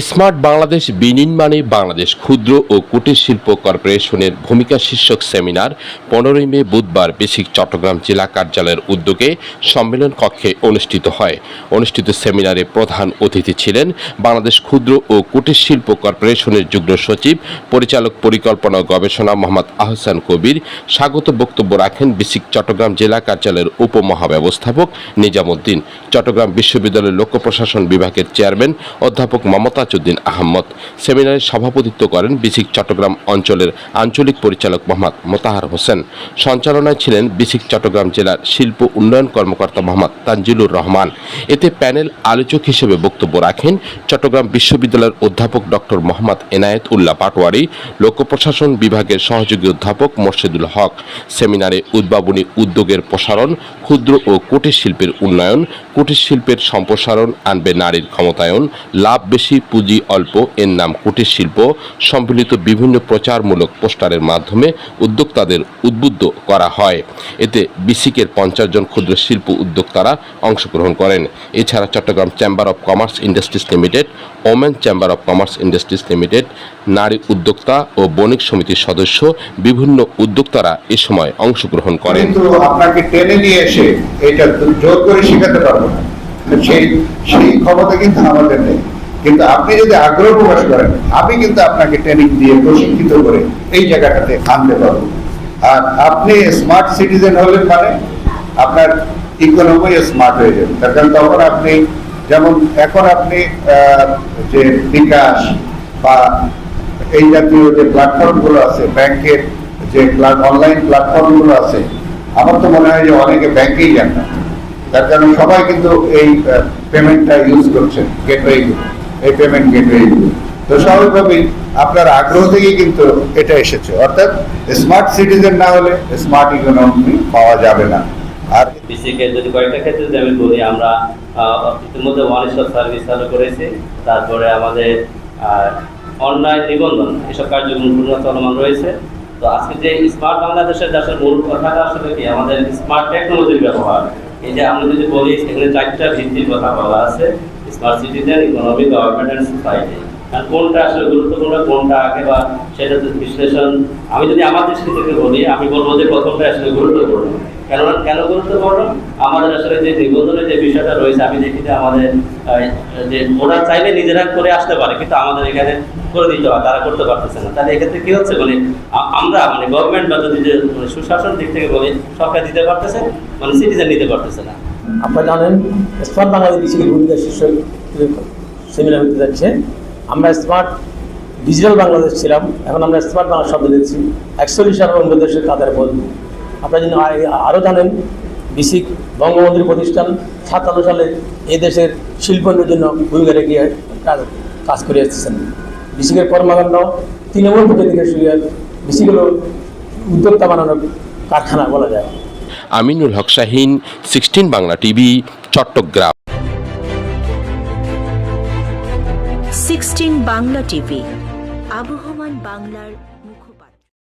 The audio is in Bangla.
স্মার্ট বাংলাদেশ, বিনির্মাণে বাংলাদেশ ক্ষুদ্র ও কুটির শিল্প কর্পোরেশনের ভূমিকা শীর্ষক সেমিনার পনেরোই মে বুধবার বেসিক চট্টগ্রাম জেলা কার্যালয়ের উদ্যোগে সম্মেলন কক্ষে অনুষ্ঠিত হয়। অনুষ্ঠিত সেমিনারে প্রধান অতিথি ছিলেন বাংলাদেশ ক্ষুদ্র ও কুটির শিল্প কর্পোরেশনের যুগ্ম সচিব, পরিচালক পরিকল্পনা গবেষণা মোহাম্মদ আহসান কবির, স্বাগত বক্তব্য রাখেন বেসিক চট্টগ্রাম জেলা কার্যালয়ের উপমহাব্যবস্থাপক নিজামুদ্দিন। চট্টগ্রাম বিশ্ববিদ্যালয়ের লোক প্রশাসন বিভাগের চেয়ারম্যান অধ্যাপক মমতাজউদ্দিন আহমদ। সেমিনারে সভাপতিত্ব করেন বিসিক চট্টগ্রাম অঞ্চলের আঞ্চলিক পরিচালক মোহাম্মদ মোতাহার হোসেন। সঞ্চালনায় ছিলেন বিসিক চট্টগ্রাম জেলার শিল্প উন্নয়ন কর্মকর্তা মোহাম্মদ তানজিলুর রহমান। এতে প্যানেল আলোচক হিসেবে বক্তব্য রাখেন চট্টগ্রাম বিশ্ববিদ্যালয়ের অধ্যাপক ডক্টর মোহাম্মদ এনায়েত উল্লাহ পাটোয়ারি, লোক প্রশাসন বিভাগের সহযোগী অধ্যাপক মোর্শেদুল হক, সেমিনারে উদ্ভাবনী উদ্যোগের প্রসারণ, ক্ষুদ্র ও কুটির শিল্পের উন্নয়ন, কুটির শিল্পের সম্প্রসারণ, আনবে নারীর ক্ষমতায়ন, লাভ বেশি পুঁজি অল্প, এর নাম কুটির শিল্প, সম্মিলিত বিভিন্ন প্রচারমূলক পোস্টারের মাধ্যমে উদ্যোক্তাদের উদ্বুদ্ধ করা হয়। এতে বিসিকের পঞ্চাশ জন ক্ষুদ্র শিল্প উদ্যোক্তারা অংশগ্রহণ করেন। এছাড়া Chittagong chamber of commerce industries limited women chamber of commerce industries limited নারী উদ্যোক্তা ও বণিক সমিতির সদস্য বিভিন্ন উদ্যোক্তারা এ সময় অংশগ্রহণ করেন। আপনাকে টেনে নিয়ে এসে এটা জোর করে শেখাতে পারব সেই সেই ক্ষমতা কিন্তু আমাদের নেই। কিন্তু আপনি যদি আগ্রহ প্রকাশ করেন, আমি কিন্তু আপনাকে ট্রেনিং দিয়ে প্রশিক্ষিত করে এই জায়গাটাতে আনতে পারব। আর আপনি স্মার্ট সিটিজেন হলেন মানে আপনার ইকোনমি স্মার্ট হয়ে যাবে। তার কারণ তখন আপনি যেমন এখন আপনি যে বিকাশ বা এই জাতীয় যে প্ল্যাটফর্মগুলো আছে, ব্যাংকের যে অনলাইন প্ল্যাটফর্মগুলো আছে, আমার তো মনে হয় যে অনেকে ব্যাংকেই যান না। তার কারণে সবাই কিন্তু এই পেমেন্টটা ইউজ করছেন গেটওয়ে এই পেমেন্ট গেটওয়ে তো স্বাভাবিকভাবেই আপনার আগ্রহ কিন্তু এটা এসেছে। অর্থাৎ স্মার্ট সিটিজেন না হলে স্মার্ট ইকোনমি পাওয়া যাবে না। আর যদি কয়েকটা ক্ষেত্রে যদি আমি বলি, আমরা ইতিমধ্যে সার্ভিস চালু করেছি। তারপরে আমাদের অনলাইন নিবন্ধন, এসব কার্যক্রম পূর্ণ চলমান রয়েছে। তো আজকে যে স্মার্ট বাংলাদেশের আসলে মূল কথাটা আসলে কি? আমাদের স্মার্ট টেকনোলজির ব্যবহার। এই যে আমরা যদি বলি সেখানে চারটা ভিত্তির কথা বলা আছে। ইকোনমি গভর্নমেন্ট অ্যান্ড সোসাইটি আর কোনটা আসলে গুরুত্বপূর্ণ, কোনটা আগে বা সেটা বিশ্লেষণ, আমি যদি আমার দৃষ্টি থেকে বলি, আমি বলব যে প্রথমটা আসলে গুরুত্বপূর্ণ। কেন কেন গুরুত্বপূর্ণ? আমাদের আসলে যে নিবন্ধনের যে বিষয়টা রয়েছে, আমি দেখি যে আমাদের যে ওরা চাইলে নিজেরা করে আসতে পারে, কিন্তু আমাদের এখানে করে দিতে হয়, তারা করতে পারতেছে না। তাহলে এক্ষেত্রে কি হচ্ছে? বলি আমরা মানে গভর্নমেন্ট বা যদি যে মানে সুশাসন দিক থেকে বলি, সরকার দিতে পারতেছে মানে সিটিজেন নিতে পারতেছে না। আপনারা জানেন, স্মার্ট বাংলাদেশ বিসিকের ভূমিকা শীর্ষক সেমিনার হতে যাচ্ছে। আমরা স্মার্ট ডিজিটাল বাংলাদেশ ছিলাম, এখন আমরা স্মার্ট বাংলা শব্দ দিচ্ছি। একচল্লিশ সাল অন্য দেশের কাতারে বলব আপনারা যদি আরও জানেন, বিসিক বঙ্গবন্ধুর প্রতিষ্ঠান সাতান্ন সালে এই দেশের শিল্পের জন্য ভূমিকা রেখে কাজ কাজ করে এসেছেন। বিসিকের কর্মকাণ্ড তৃণমূল থেকে দিকে শুরু বিসিক হলো উদ্যোক্তা বানানোর কারখানা বলা যায়। Aminul Haque Shahin sixteen Bangla TV Chittagong. Sixteen Bangla TV আবহমান বাংলার